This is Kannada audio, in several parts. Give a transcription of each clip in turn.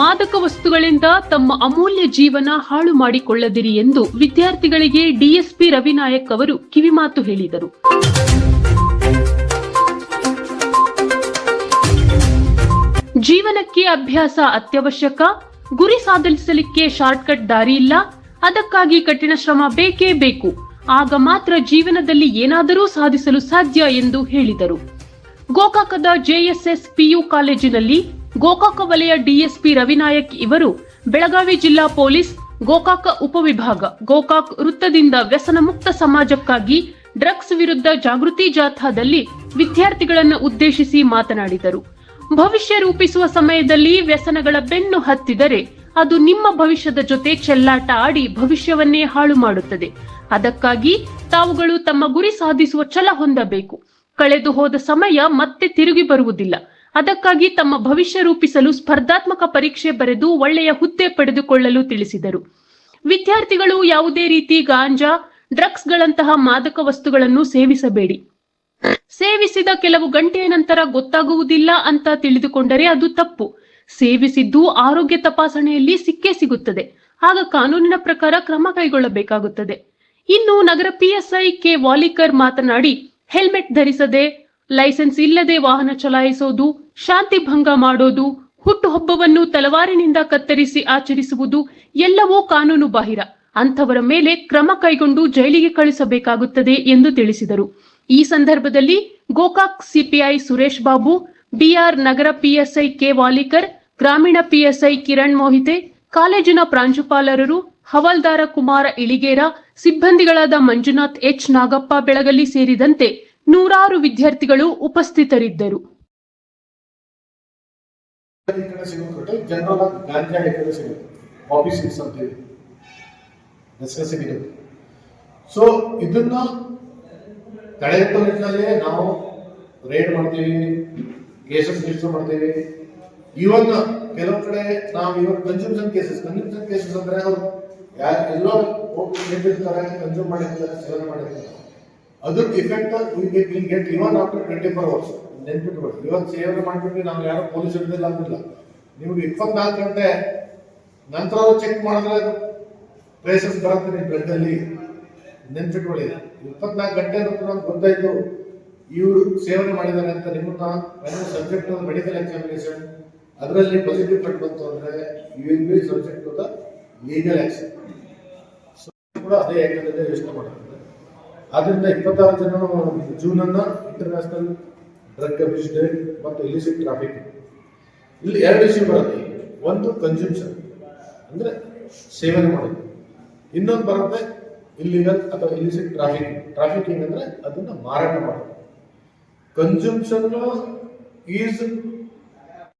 ಮಾದಕ ವಸ್ತುಗಳಿಂದ ತಮ್ಮ ಅಮೂಲ್ಯ ಜೀವನ ಹಾಳು ಮಾಡಿಕೊಳ್ಳದಿರಿ ಎಂದು ವಿದ್ಯಾರ್ಥಿಗಳಿಗೆ ಡಿಎಸ್ಪಿ ರವಿನಾಯಕ್ ಅವರು ಕಿವಿಮಾತು ಹೇಳಿದರು. ಜೀವನಕ್ಕೆ ಅಭ್ಯಾಸ ಅತ್ಯವಶ್ಯಕ, ಗುರಿ ಸಾಧಿಸಲಿಕ್ಕೆ ಶಾರ್ಟ್ಕಟ್ ದಾರಿ ಇಲ್ಲ, ಅದಕ್ಕಾಗಿ ಕಠಿಣ ಶ್ರಮ ಬೇಕೇ ಬೇಕು. ಆಗ ಮಾತ್ರ ಜೀವನದಲ್ಲಿ ಏನಾದರೂ ಸಾಧಿಸಲು ಸಾಧ್ಯ ಎಂದು ಹೇಳಿದರು. ಗೋಕಾಕದ ಜೆಎಸ್ಎಸ್ ಪಿಯು ಕಾಲೇಜಿನಲ್ಲಿ ಗೋಕಾಕ ವಲಯ ಡಿಎಸ್ಪಿ ರವಿನಾಯಕ್ ಇವರು ಬೆಳಗಾವಿ ಜಿಲ್ಲಾ ಪೊಲೀಸ್, ಗೋಕಾಕ ಉಪವಿಭಾಗ. ಗೋಕಾಕ್ ವೃತ್ತದಿಂದ ವ್ಯಸನ ಮುಕ್ತ ಸಮಾಜಕ್ಕಾಗಿ ಡ್ರಗ್ಸ್ ವಿರುದ್ಧ ಜಾಗೃತಿ ಜಾಥಾದಲ್ಲಿ ವಿದ್ಯಾರ್ಥಿಗಳನ್ನು ಉದ್ದೇಶಿಸಿ ಮಾತನಾಡಿದರು. ಭವಿಷ್ಯ ರೂಪಿಸುವ ಸಮಯದಲ್ಲಿ ವ್ಯಸನಗಳ ಬೆನ್ನು ಹತ್ತಿದರೆ ಅದು ನಿಮ್ಮ ಭವಿಷ್ಯದ ಜೊತೆ ಚೆಲ್ಲಾಟ ಆಡಿ ಭವಿಷ್ಯವನ್ನೇ ಹಾಳು ಮಾಡುತ್ತದೆ. ಅದಕ್ಕಾಗಿ ತಾವುಗಳು ತಮ್ಮ ಗುರಿ ಸಾಧಿಸುವ ಛಲ ಹೊಂದಬೇಕು. ಕಳೆದು ಹೋದ ಸಮಯ ಮತ್ತೆ ತಿರುಗಿ ಬರುವುದಿಲ್ಲ. ಅದಕ್ಕಾಗಿ ತಮ್ಮ ಭವಿಷ್ಯ ರೂಪಿಸಲು ಸ್ಪರ್ಧಾತ್ಮಕ ಪರೀಕ್ಷೆ ಬರೆದು ಒಳ್ಳೆಯ ಹುದ್ದೆ ಪಡೆದುಕೊಳ್ಳಲು ತಿಳಿಸಿದರು. ವಿದ್ಯಾರ್ಥಿಗಳು ಯಾವುದೇ ರೀತಿ ಗಾಂಜಾ, ಡ್ರಗ್ಸ್ಗಳಂತಹ ಮಾದಕ ವಸ್ತುಗಳನ್ನು ಸೇವಿಸಬೇಡಿ. ಸೇವಿಸಿದ ಕೆಲವು ಗಂಟೆಯ ನಂತರ ಗೊತ್ತಾಗುವುದಿಲ್ಲ ಅಂತ ತಿಳಿದುಕೊಂಡರೆ ಅದು ತಪ್ಪು. ಸೇವಿಸಿದ್ದು ಆರೋಗ್ಯ ತಪಾಸಣೆಯಲ್ಲಿ ಸಿಕ್ಕೇ ಸಿಗುತ್ತದೆ. ಆಗ ಕಾನೂನಿನ ಪ್ರಕಾರ ಕ್ರಮ ಕೈಗೊಳ್ಳಬೇಕಾಗುತ್ತದೆ. ಇನ್ನು ನಗರ ಪಿಎಸ್ಐ ಕೆ ವಾಲಿಕರ್ ಮಾತನಾಡಿ, ಹೆಲ್ಮೆಟ್ ಧರಿಸದೆ ಲೈಸೆನ್ಸ್ ಇಲ್ಲದೆ ವಾಹನ ಚಲಾಯಿಸೋದು, ಶಾಂತಿ ಭಂಗ ಮಾಡೋದು, ಹುಟ್ಟುಹಬ್ಬವನ್ನು ತಲವಾರಿನಿಂದ ಕತ್ತರಿಸಿ ಆಚರಿಸುವುದು ಎಲ್ಲವೂ ಕಾನೂನು ಬಾಹಿರ. ಅಂಥವರ ಮೇಲೆ ಕ್ರಮ ಕೈಗೊಂಡು ಜೈಲಿಗೆ ಕಳಿಸಬೇಕಾಗುತ್ತದೆ ಎಂದು ತಿಳಿಸಿದರು. ಈ ಸಂದರ್ಭದಲ್ಲಿ Gokak CPI Suresh Babu, BR Nagar PSI K Walikar, ಗ್ರಾಮೀಣ ಪಿಎಸ್ಐ ಕಿರಣ್ ಮೋಹಿತೆ, ಕಾಲೇಜಿನ ಪ್ರಾಂಶುಪಾಲರರು ಹವಾಲ್ದಾರ ಕುಮಾರ ಇಳಿಗೇರ, ಸಿಬ್ಬಂದಿಗಳಾದ ಮಂಜುನಾಥ್ ಎಚ್ ನಾಗಪ್ಪ ಬೆಳಗಲಿ ಸೇರಿದಂತೆ ನೂರಾರು ವಿದ್ಯಾರ್ಥಿಗಳು ಉಪಸ್ಥಿತರಿದ್ದರು. ಸೊ ಇದನ್ನ ತಡೆಯುವ ನಿಟ್ಟಿನಲ್ಲಿ ನಾವು ರೇಡ್ ಮಾಡ್ತೀವಿ ಕೇಸಸ್ ರಿಜಿಸ್ಟರ್ ಮಾಡ್ತೀವಿ. ಇವನ್ ಕೆಲವು ಕಡೆ ನಾವು ಇವಾಗ ಕನ್ಸ್ಯೂಮ್ಷನ್ ಕೇಸಸ್ ಕನ್ಸ್ಯೂಮ್ಷನ್ ಕೇಸಸ್ ಅಂದ್ರೆ ಅವರು ಯಾರು ಎಲ್ಲೋ ಹೋಗಿ ಕನ್ಸ್ಯೂಮ್ ಮಾಡಿರ್ತಾರೆ ಸೇವನೆ ಮಾಡಿರ್ತಾರೆ. ಅದ್ರ effect get even after twenty four hours ನೆನ್ಪಿಟ್ಕೊಳ್ಳಿ ಇವನ್ ಸೇವನೆ ಮಾಡ್ಬಿಟ್ಟು ನಾವು ಯಾರು ಪೊಲೀಸ್ ಹಿಡಿದಿಲ್ಲ ಅಂದಿಲ್ಲ. ನಿಮ್ಗೆ ಇಪ್ಪತ್ನಾಲ್ಕು ಗಂಟೆ ನಂತರ ಚೆಕ್ ಮಾಡಿದ್ರೆ ಟ್ರೇಸಸ್ ಬರುತ್ತೆ ನಿಮ್ಮ ಬ್ಲಡ್ ಅಲ್ಲಿ. ನೆನ್ಪಿಟ್ಕೊಳ್ಳಿ. ಇಪ್ಪತ್ನಾಲ್ಕು ಗಂಟೆ ನಂತರ ನಮ್ಗೆ ಗೊತ್ತಾಯ್ತು, ಇವರು ಸೇವನೆ ಮಾಡಿದ್ದಾರೆ ಅಂತ ನಿಮ್ಮನ್ನ ಸಬ್ಜೆಕ್ಟ್ ಮೆಡಿಕಲ್ ಎಕ್ಸಾಮಿನೇಷನ್ ಅದರಲ್ಲಿ ಪಾಸಿಟಿವ್ ಕಂಡು ಬಂತು ಅಂದ್ರೆ you will be subject to the legal ಕೂಡ ಅದೇ ಯಾಕಂದ್ರೆ ಯೋಚನೆ ಮಾಡುತ್ತದೆ ಆದ್ರಿಂದ ಇಪ್ಪತ್ತಾರು ಜನ ಜೂನನ್ನು ಇಂಟರ್ನ್ಯಾಷನಲ್ ಡ್ರಗ್ ಅಬ್ಯೂಸ್ ಡೇ ಮತ್ತು ಇಲಿಸಿಟ್ ಟ್ರಾಫಿಕ್ ಇಲ್ಲಿ ಎರಡು ವಿಷಯ ಬರುತ್ತೆ. ಒಂದು ಕನ್ಸ್ಯೂಮ್ಷನ್ ಅಂದ್ರೆ ಸೇವನೆ ಮಾಡೋದು ಇನ್ನೊಂದು ಬರುತ್ತೆ ಇಲ್ಲಿಗಲ್ ಅಥವಾ ಇಲಿಸಿಟ್ ಟ್ರಾಫಿಕ್ ಟ್ರಾಫಿಕ್ ಅಂದ್ರೆ ಅದನ್ನ ಮಾರಾಟ ಮಾಡೋದು ಕನ್ಸ್ಯೂಮ್ಷನ್ ಈಸ್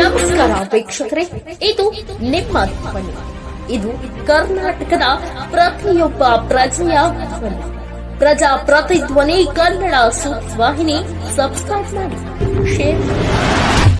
ನಮಸ್ಕಾರ ವೀಕ್ಷಕರೇ, ಇದು ನಿಮ್ಮ ಧ್ವನಿ. ಇದು ಕರ್ನಾಟಕದ ಪ್ರತಿಯೊಬ್ಬ ಪ್ರಜೆಯ ಧ್ವನಿ. ಪ್ರಜಾ ಪ್ರತಿಧ್ವನಿ ಕನ್ನಡ ಸುದ್ವಾಹಿನಿ ಸಬ್ಸ್ಕ್ರೈಬ್ ಮಾಡಿ ಶೇರ್ ಮಾಡಿ.